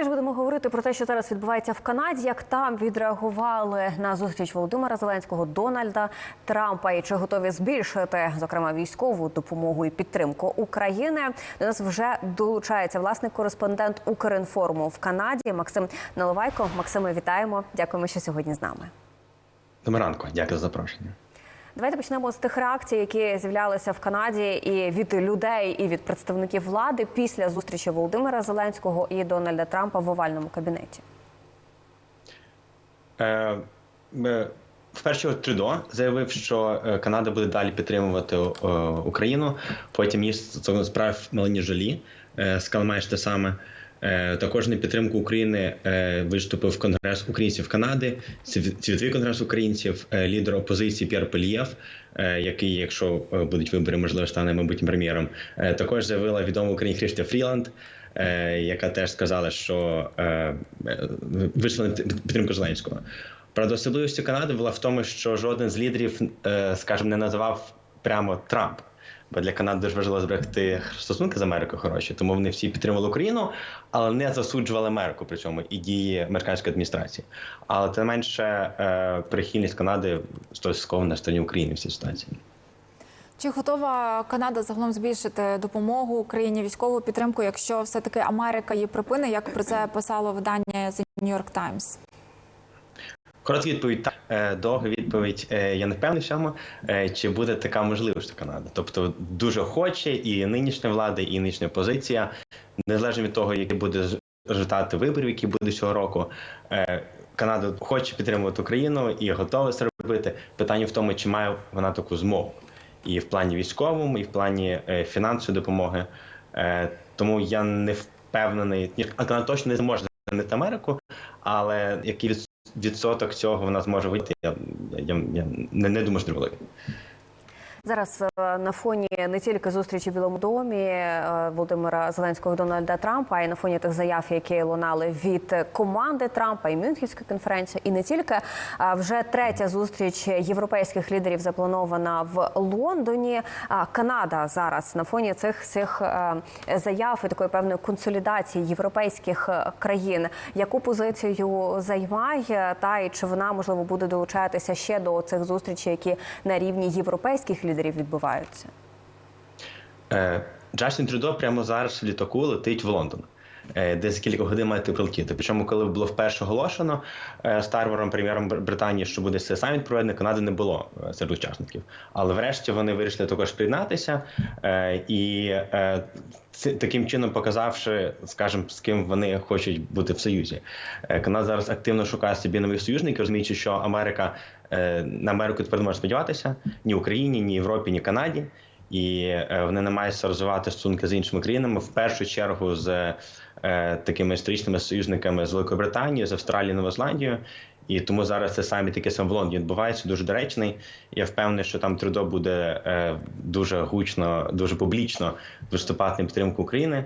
Далі ж будемо говорити про те, що зараз відбувається в Канаді. Як там відреагували на зустріч Володимира Зеленського, Дональда Трампа і чи готові збільшити зокрема військову допомогу і підтримку України? До нас вже долучається власний кореспондент Укрінформу в Канаді Максим Наливайко. Максиме, вітаємо. Дякуємо, що сьогодні з нами. Доброго ранку, дякую за запрошення. Давайте почнемо з тих реакцій, які з'являлися в Канаді, і від людей, і від представників влади після зустрічі Володимира Зеленського і Дональда Трампа в овальному кабінеті. Е, е, Вперше Трюдо заявив, що е, Канада буде далі підтримувати е, Україну. Потім її справив Мелані Жолі, е, сказала майже те саме. Е, Також на підтримку України е, виступив Конгрес українців Канади, Світ- світовий конгрес українців, е, лідер опозиції П'єр Пелієв, е, який, якщо будуть вибори, можливо, стане майбутнім прем'єром. Також заявила відома Україні Христя Фріланд, яка теж сказала, що вийшла на підтримку Зеленського. Правда, особливістю Канади була в тому, що жоден з лідерів, скажімо, не називав прямо Трамп. Бо для Канади дуже важливо зберегти стосунки з Америкою хороші, тому вони всі підтримали Україну, але не засуджували Америку при цьому і дії американської адміністрації. Але тим менше е, прихильність Канади стосовно на стороні України в цій ситуації. Чи готова Канада загалом збільшити допомогу Україні військову підтримку, якщо все таки Америка її припине, як про це писало видання The New York Times? Коротка відповідь так. Е, Довга відповідь. е, Я не впевнений цьому, е, чи буде така можливість у Канади. Тобто дуже хоче і нинішня влада, і нинішня позиція, незалежно від того, які буде результати виборів, які будуть цього року. Канада хоче підтримувати Україну і готова це робити. Питання в тому, чи має вона таку змогу. І в плані військовому, і в плані фінансової допомоги. Тому я не впевнений, а Канада точно не зможе замінити Америку, але який відсоток цього вона зможе вийти, я, я, я не, не думаю, що це великий. Зараз е, на фоні не тільки зустрічі в Білому домі е, Володимира Зеленського і Дональда Трампа, а й на фоні тих заяв, які лунали від команди Трампа і Мюнхенської конференції, і не тільки вже третя зустріч європейських лідерів запланована в Лондоні. Канада зараз на фоні цих цих е, заяв і такої певної консолідації європейських е, країн. Яку позицію займає, та і чи вона можливо буде долучатися ще до цих зустрічей, які на рівні європейських лідерів відбуваються? Е, Джастін Трюдо прямо зараз в літаку летить в Лондон. е, Де за кілька годин має прилетіти. Причому, коли було вперше оголошено Старвором, прем'єром Британії, що буде цей саміт проведений, Канади не було е, серед учасників. Але врешті вони вирішили також приєднатися і таким чином показавши, скажімо, з ким вони хочуть бути в союзі. Канада зараз активно шукає собі нових союзників, розуміючи, що Америка на Америку тепер не може сподіватися ні Україні, ні Європі, ні Канаді. І е, вони намагаються розвивати стосунки з іншими країнами в першу чергу з е, такими історичними союзниками з Великою Британією, з Австралією, Новою Зеландією. І тому зараз це саміт, який сам в Лондоні відбувається, дуже доречний. Я впевнений, що там Трудо буде е, дуже гучно, дуже публічно виступати на підтримку України.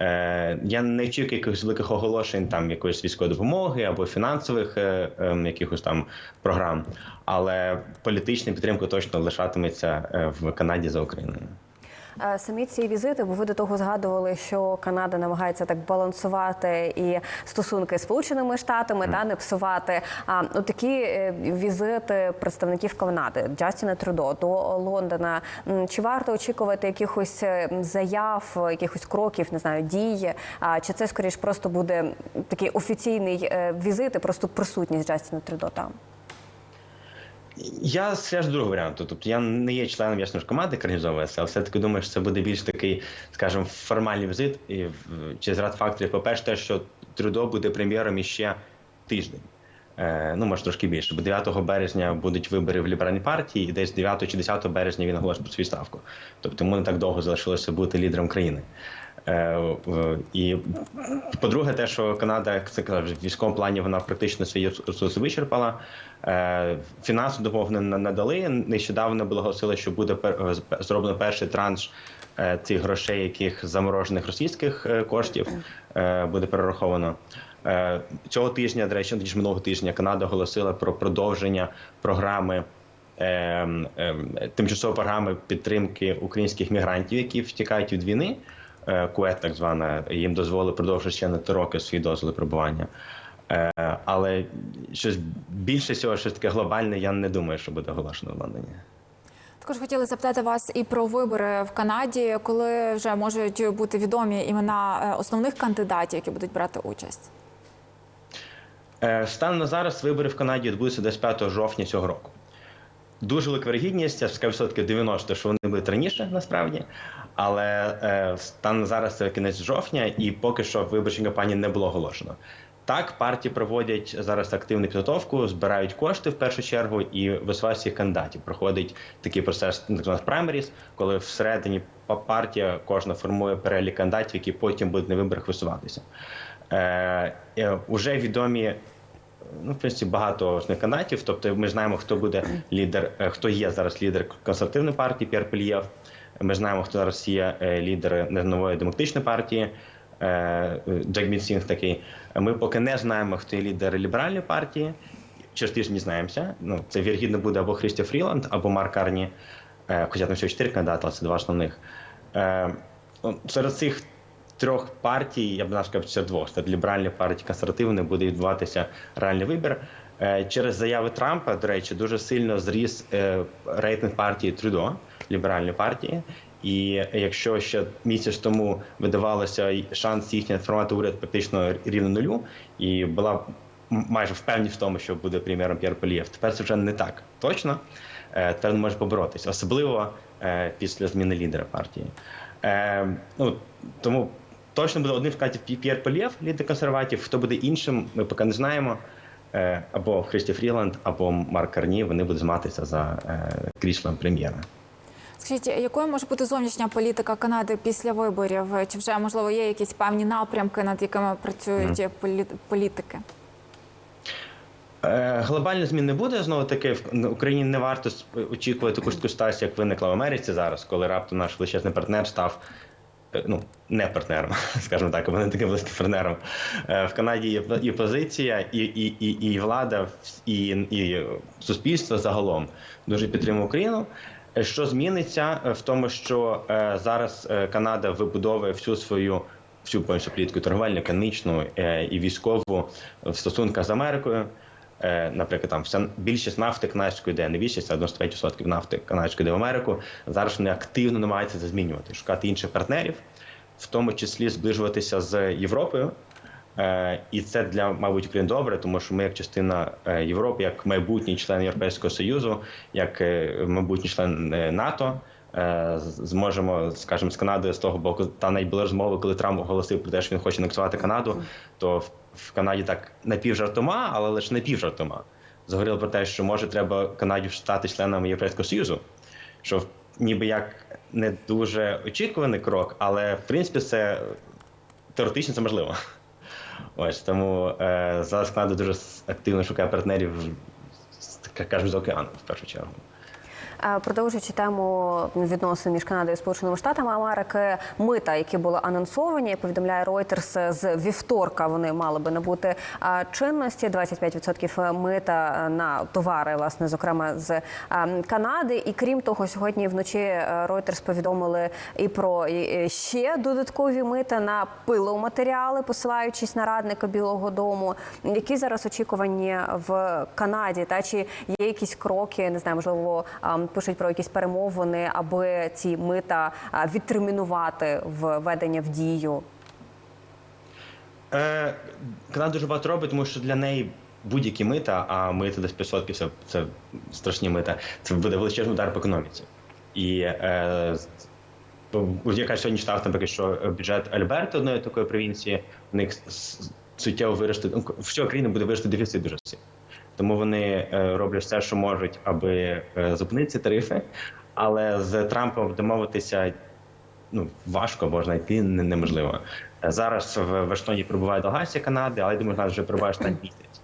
Е, я не очікую якихось великих оголошень, там якоїсь військової допомоги або фінансових е, е, якихось там програм, але політична підтримка точно лишатиметься е, в Канаді за Україною. Е, Самі ці візити, бо ви до того згадували, що Канада намагається так балансувати і стосунки з Сполученими Штатами та не псувати. А такі е, візити представників Канади Джастіна Трудо до Лондона. Чи варто очікувати якихось е, заяв, якихось кроків, не знаю, дій? А чи це скоріш просто буде такий офіційний візит, і просто присутність Джастіна Трудо там? Я стежу другого варіанту. Тобто я не є членом ясно ж команди, яка організовує але все-таки думаю, що це буде більш такий, скажімо, формальний візит. І через ряд факторів, по-перше, те, що Трюдо буде прем'єром іще тиждень. Е, ну, може, трошки більше, бо 9 березня будуть вибори в ліберальній партії, і десь 9 чи 10 березня він оголосить про свою ставку. Тобто йому не так довго залишилося бути лідером країни. Е, в- і по-друге, те, що Канада, як це казав, в військовому плані вона практично свої ресурси вичерпала. Е, Фінансову допомогу не надали. Нещодавно було оголосили, що буде е, зроблено перший транш е, цих грошей, яких заморожених російських е, коштів е, буде перераховано. Е, Цього тижня, до речі, тоді минулого тижня Канада оголосила про продовження програми. Тимчасової програми підтримки українських мігрантів, які втікають від війни. Е, кует, так звана, їм дозволили продовжити ще на три роки свої дозволи перебування. Е, Але щось більше цього, щось таке глобальне, я не думаю, що буде оголошено в Лондоні. Також хотіли запитати вас і про вибори в Канаді, коли вже можуть бути відомі імена е, основних кандидатів, які будуть брати участь. Станом на зараз вибори в Канаді відбудуться десь 5 жовтня цього року. Дуже велика вірогідність, я скажу відсотки 90, що вони будуть раніше насправді. Але е, станом на зараз це кінець жовтня, і поки що виборчої кампанії не було оголошено. Так, партії проводять зараз активну підготовку, збирають кошти в першу чергу і висувають всіх кандидатів. Проходить такий процес званих праймеріс, коли всередині партія кожна формує перелік кандидатів, які потім будуть на виборах висуватися. Е, е, уже відомі ну, в принципі, багато кандидатів. Тобто, ми знаємо, хто буде лідер, е, хто є зараз лідер консервативної партії П'єр Пельєв. Ми знаємо, хто зараз є е, лідер нової демократичної партії. е, Джек Мітсінг такий. Ми поки не знаємо, хто є лідер ліберальної партії. Через тиждень дізнаємося. Ну, це вірогідно буде або Христя Фріланд, або Марк Арні. Е, Хоча там всього чотири кандидати, але це два основних. Серед цих трьох партій, я б сказав, це двох серед ліберальної партії консервативної буде відбуватися реальний вибір. Е, Через заяви Трампа, до речі, дуже сильно зріс е, рейтинг партії Трюдо, ліберальної партії. І якщо ще місяць тому видавалося шанс їхній формувати уряд практично рівно нулю, і була майже впевненість в тому, що буде прем'єром П'єр Полієв, тепер це вже не так точно. Е, Тепер він може поборотися, особливо після зміни лідера партії. Ну, тому точно буде одним сказати П'єр Полєв, лідер консерватів. Хто буде іншим, ми поки не знаємо. Е, Або Христі Фріланд, або Марк Карні, вони будуть зматися за е, кріслом прем'єра. Скажіть, якою може бути зовнішня політика Канади після виборів? Чи вже можливо є якісь певні напрямки, над якими працюють полі- політики? Е, Глобальних змін не буде знову таки в Україні не варто очікувати таку ж таку ситуацію, як виникла в Америці зараз, коли раптом наш величезний партнер став ну не партнером, скажімо так, не таким близьким партнером. Е, В Канаді є і позиція, і, і, і, і влада, і, і суспільство загалом дуже підтримує Україну. Е, Що зміниться е, в тому, що е, зараз е, Канада вибудовує всю свою всю політику торговельну, економічну е, і військову в стосунках з Америкою. Е, Наприклад, там вся більшість нафти канадської йде, не більшість, а 95% нафти канадської йде в Америку. Зараз вони активно намагаються це змінювати, шукати інших партнерів, в тому числі зближуватися з Європою. Е, І це для, мабуть, України добре, тому що ми, як частина е, Європи, як майбутній член Європейського Союзу, як майбутній член НАТО, зможемо, скажімо, з Канадою з того боку, та навіть були розмови, коли Трамп оголосив про те, що він хоче анексувати Канаду, то в, в Канаді так напівжартома, але лише напівжартома. Заговорили про те, що може треба Канаді стати членом Європейського Союзу, що ніби як не дуже очікуваний крок, але в принципі це теоретично це можливо. Ось тому е, зараз Канада дуже активно шукає партнерів, кажуть, з океану в першу чергу. Е, Продовжуючи тему відносин між Канадою і Сполученими Штатами Америки, мита, які були анонсовані, повідомляє Reuters, з вівторка вони мали би набути е, чинності. 25% мита е, на товари, власне, зокрема з е, Канади. І крім того, сьогодні вночі е, Reuters повідомили і про ще додаткові мита на пиломатеріали, посилаючись на радника Білого Дому. Які зараз очікування в Канаді? Та чи є якісь кроки, не знаю, можливо, пишуть про якісь перемовини, аби ці мита відтермінувати введення в дію? Е, Канада дуже багато робить, тому що для неї будь-які мита, а мита десь 500 це, це страшні мита, це буде величезний удар по економіці. І е, яка сьогодні читав, наприклад, що бюджет Альберти, одної такої провінції, у них суттєво виросте, ну, всього країни буде вирости дефіцит дуже сильно. Тому вони е, роблять все, що можуть, аби е, зупинити ці тарифи. Але з Трампом домовитися ну, важко, бо знайти неможливо. Е, Зараз в Вашингтоні прибуває делегація Канади, але я думаю, вона вже прибуває останній місяць.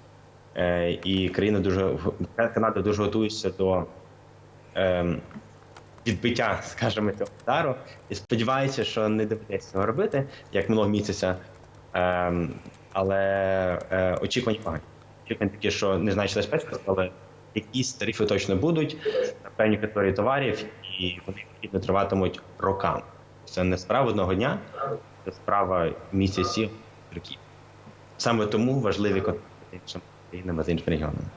Е, І країна дуже Канада дуже готується до ем, відбиття, скажімо, цього удару, і сподівається, що не доведеться цього робити, як минулого місяця. Ем, але е, очікування погані. Очікування такі, що не знаю, чи але якісь тарифи точно будуть на певні категорії товарів, і вони відповідно триватимуть роками. Це не справа одного дня, це справа місяців, років. Саме тому важливі контакти з іншими країнами з іншими регіонами.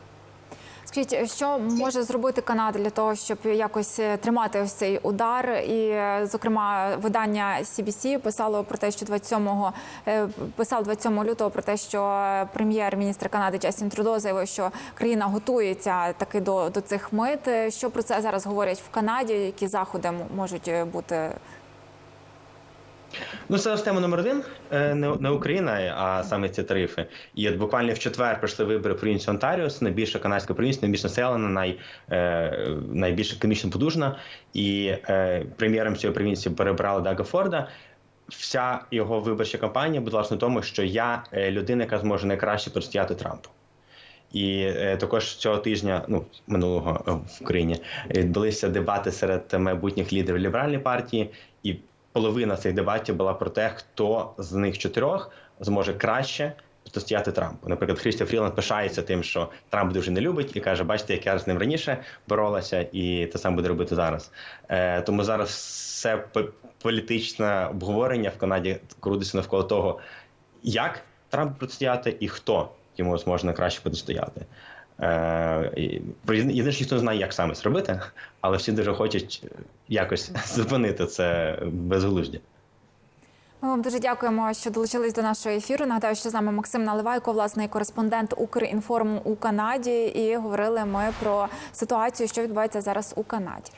Скажіть, що може зробити Канада для того, щоб якось е, тримати ось цей удар? І, е, зокрема, видання CBC писало про те, що 27-го е, писав 27 лютого про те, що е, прем'єр-міністр Канади Джастін Трудо заявив, що країна готується таки до, до цих мит. Що про це зараз говорять в Канаді? Які заходи можуть бути? Ну, це тема номер один. Е, Не, Україна, а саме ці тарифи. І от буквально в четвер пройшли вибори Онтаріо, це найбільша канадська провінція, найбільш населена, най, е, найбільш економічно потужна. І е, прем'єром цієї провінції перебрали Дага Форда. Вся його виборча кампанія була власне тому, що я е, людина, яка зможе найкраще протистояти Трампу. І е, також цього тижня, ну минулого в Україні, відбулися дебати серед майбутніх лідерів ліберальної партії, і половина цих дебатів була про те, хто з них чотирьох зможе краще протистояти Трампу. Наприклад, Христя Фріланд пишається тим, що Трамп дуже не любить, і каже: бачите, як я з ним раніше боролася, і те саме буде робити зараз. Е, тому зараз все політичне обговорення в Канаді крутиться навколо того, як Трампу протистояти і хто йому зможе найкраще протистояти. Е, Єдине, що ніхто не знає, як саме зробити, але всі дуже хочуть якось зупинити це безглуздя. Ми вам дуже дякуємо, що долучились до нашого ефіру. Нагадаю, що з нами Максим Наливайко, власний кореспондент Укрінформу у Канаді, і говорили ми про ситуацію, що відбувається зараз у Канаді.